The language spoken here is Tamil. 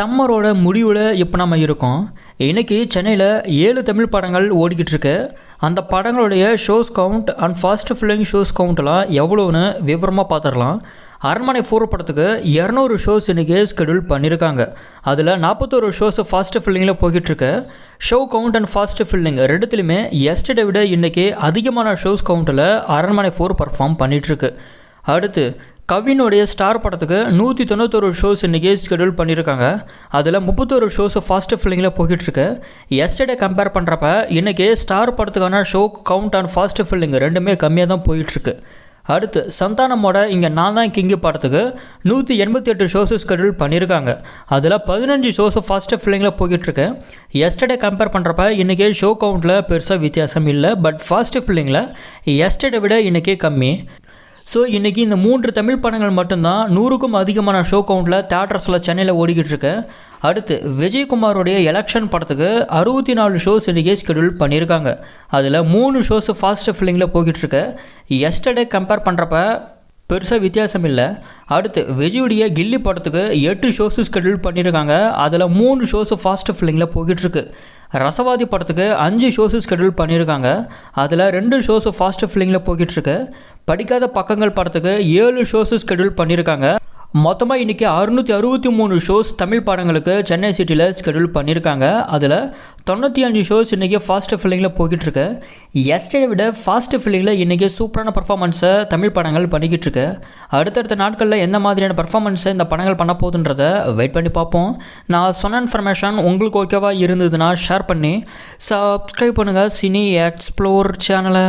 சம்மரோட முடிவில் இப்போ நம்ம இருக்கோம்? இன்றைக்கி சென்னையில் ஏழு தமிழ் படங்கள் ஓடிக்கிட்டு இருக்கு. அந்த படங்களுடைய shows count and first filling shows கவுண்ட்லாம் எவ்வளோன்னு விவரமாக பார்த்துடலாம் அரண்மனை ஃபோர் படத்துக்கு இரநூறு ஷோஸ் இன்றைக்கி ஸ்கெடியூல் பண்ணியிருக்காங்க அதில் நாற்பத்தோரு ஷோஸ் ஃபாஸ்ட்டு ஃபில்லிங்கில் போய்கிட்டுருக்கு show count and fast filling ரெண்டுத்துலையுமே yesterday விட இன்றைக்கி அதிகமான ஷோஸ் கவுண்ட்டில் அரண்மனை ஃபோர் பர்ஃபார்ம் பண்ணிகிட்ருக்கு அடுத்து கவினுடைய ஸ்டார் படத்துக்கு நூற்றி தொண்ணூத்தொரு ஷோஸ் இன்றைக்கி ஷெடியூல் பண்ணியிருக்காங்க. அதில் முப்பத்தொரு ஷோஸ் ஃபஸ்ட்டு ஃபில்லிங்கில் போய்கிட்டுருக்கு எஸ்டர்டே கம்பேர் பண்ணுறப்ப இன்றைக்கி ஸ்டார் படத்துக்கான show count and fast filling ரெண்டுமே கம்மியாக தான் போயிட்டுருக்கு. அடுத்து சந்தானமோட இங்கே நான் தான் கிங்கு படத்துக்கு நூற்றி எண்பத்தி எட்டு ஷோஸு ஸ்கெடியூல் பண்ணியிருக்காங்க. அதில் பதினஞ்சு ஷோஸு ஃபஸ்ட்டு ஃபில்லிங்கில் போய்கிட்டுருக்கு எஸ்டர்டே கம்பேர் பண்ணுறப்ப இன்றைக்கி ஷோ கவுண்ட்டில் பெருசாக வித்தியாசம் இல்லை. பட் ஃபஸ்ட்டு ஃபில்லிங்கில் எஸ்டர்டே விட இன்றைக்கி கம்மி. ஸோ இன்றைக்கி இந்த மூன்று தமிழ் படங்கள் மட்டும்தான் நூறுக்கும் அதிகமான ஷோ கவுண்டில் தேட்டர்ஸில் சென்னையில் ஓடிக்கிட்டு இருக்கு. அடுத்து விஜயகுமாரோடைய எலெக்ஷன் படத்துக்கு அறுபத்தி நாலு ஷோஸ் இன்றைக்கி ஸ்கெடியூல் பண்ணியிருக்காங்க. அதில் மூணு ஷோஸ் ஃபாஸ்ட் ஃபில்லிங்கில் போய்கிட்டு இருக்கு. எஸ்டர்டே கம்பேர் பண்ணுறப்ப பெருசாக வித்தியாசம் இல்லை அடுத்து விஜயுடைய கில்லி படத்துக்கு எட்டு ஷோஸு ஸ்கெடியூல் பண்ணியிருக்காங்க அதில் மூணு ஷோஸு ஃபாஸ்ட் ஃபில்லிங்கில் போய்கிட்டுருக்கு ரசவாதி படத்துக்கு அஞ்சு ஷோஸு ஸ்கெடியூல் பண்ணியிருக்காங்க அதில் ரெண்டு ஷோஸு ஃபாஸ்ட் ஃபில்லிங்கில் போய்கிட்டுருக்கு படிக்காத பக்கங்கள் படத்துக்கு ஏழு ஷோஸு ஸ்கெடியூல் பண்ணியிருக்காங்க மொத்தமாக இன்றைக்கி அறுநூற்றி அறுபத்தி மூணு ஷோஸ் தமிழ் படங்களுக்கு சென்னை சிட்டியில் ஸ்கெடியூல் பண்ணியிருக்காங்க. அதில் தொண்ணூற்றி அஞ்சு ஷோஸ் இன்றைக்கி ஃபாஸ்ட் ஃபில்லிங்கில் போய்கிட்டுருக்கு எஸ்டே விட ஃபாஸ்ட் ஃபில்லிங்கில் இன்றைக்கி சூப்பரான பர்ஃபார்மன்ஸை தமிழ் படங்கள் பண்ணிக்கிட்டு இருக்கு அடுத்தடுத்த நாட்களில் எந்த மாதிரியான பர்ஃபார்மன்ஸை இந்த படங்கள் பண்ண போகுதுன்றதை வெயிட் பண்ணி பார்ப்போம். நான் சொன்ன இன்ஃபர்மேஷன் உங்களுக்கு ஓகேவாக இருந்ததுன்னா ஷேர் பண்ணி சப்ஸ்கிரைப் பண்ணுங்கள் சினி எக்ஸ்ப்ளோர் சேனலை